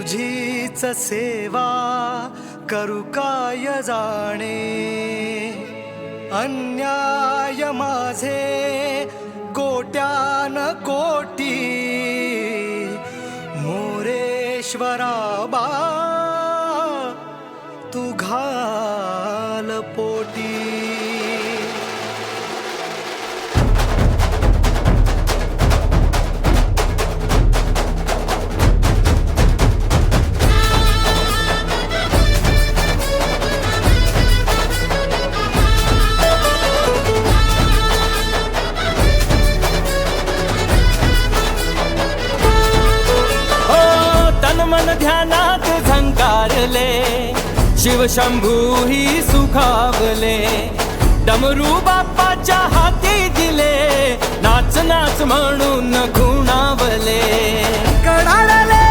तुझीच सेवा करू काय जाणे? अन्याय माझे कोट्यान कोटी मोरेश्वरा बा झंकारले शिवशंभू ही सुखावले. डमरू बाप्पाच्या हाती दिले. नाच नाच म्हणून खुणावले कडाळले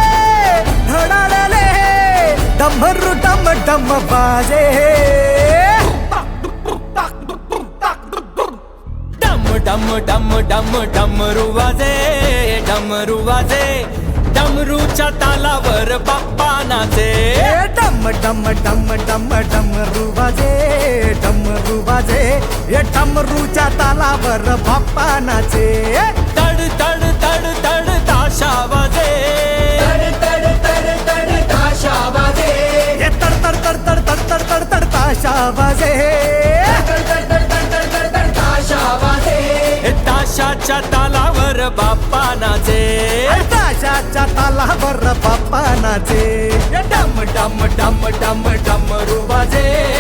धडाळले डमरू डम डम बाजे. डम डम डम डम डमरू वाजे डमरू वाजे. डमरूच्या तालावर बाप्पानाचे. डम डम डम डम डमरू वाजे डमरू वाजे हे डमरूच्या तालावर बाप्पानाचे. तड तड तड तड ताशा वाजे तड तड तड तड ताशा वाजे तड तड तड तड तड तड तड ताशा वाजे ताशाच्या तालावर बाप्पा नाचे ताशाच्या तालावर बाप्पा नाचे डम डम डम डम डमरू बाजे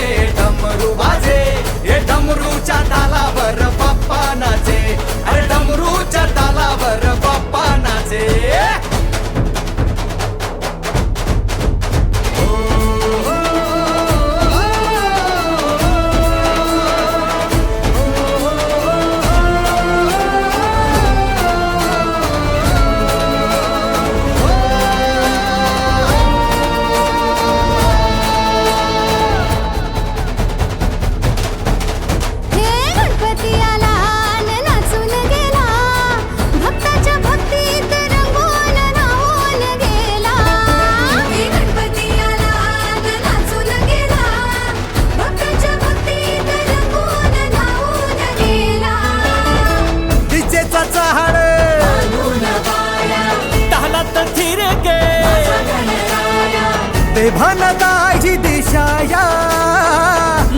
बेभान दाजी दिशाया.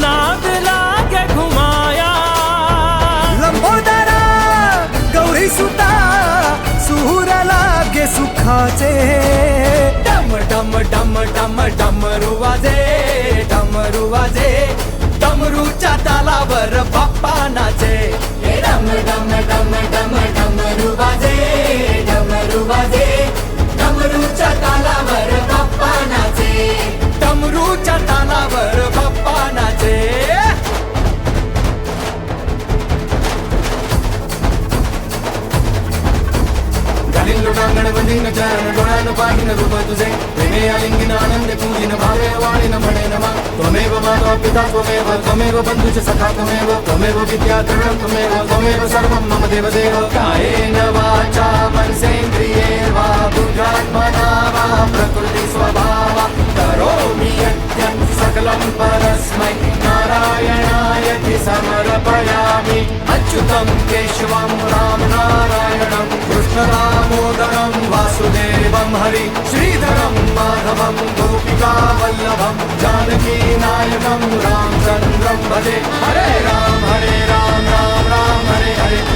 नाद लागे घुमाया. लंबोदरा गौरी सुता सुर लागे सुखाचे. डम डम डम डम डमरू वाजे डमरू वाजे. डमरूच्या तालावर बाप्पा नाचे हे डम डम डम डम डमरू वाजे. लोटांगण चरण डोळ्यानं पाहिन रूप तुझे प्रेमे आलिंगिन आनंद पूजिन भावे वाणीन म्हणेन मा त्वमेव माता पिता त्वमेव त्वमेव बंधुच सखा त्वमेव त्वमेव विद्या त्वमेव त्वमेव सर्वं मम देवदेव कायेन वाचा मनसेन्द्रिये वा बुद्ध्यात्मना वा प्रकृति स्वभावा करोमि यद्यत् सकलं परस्मै नारायणायति समर्पयामि अच्युतं केशवं राम नारायणं कृष्णदामोदरं वासुदेवं हरि श्रीधरं माधवं गोपिकावल्लभं जानकीनायकं रामचन्द्रं भजे। हरे राम हरे राम राम राम हरे हरे।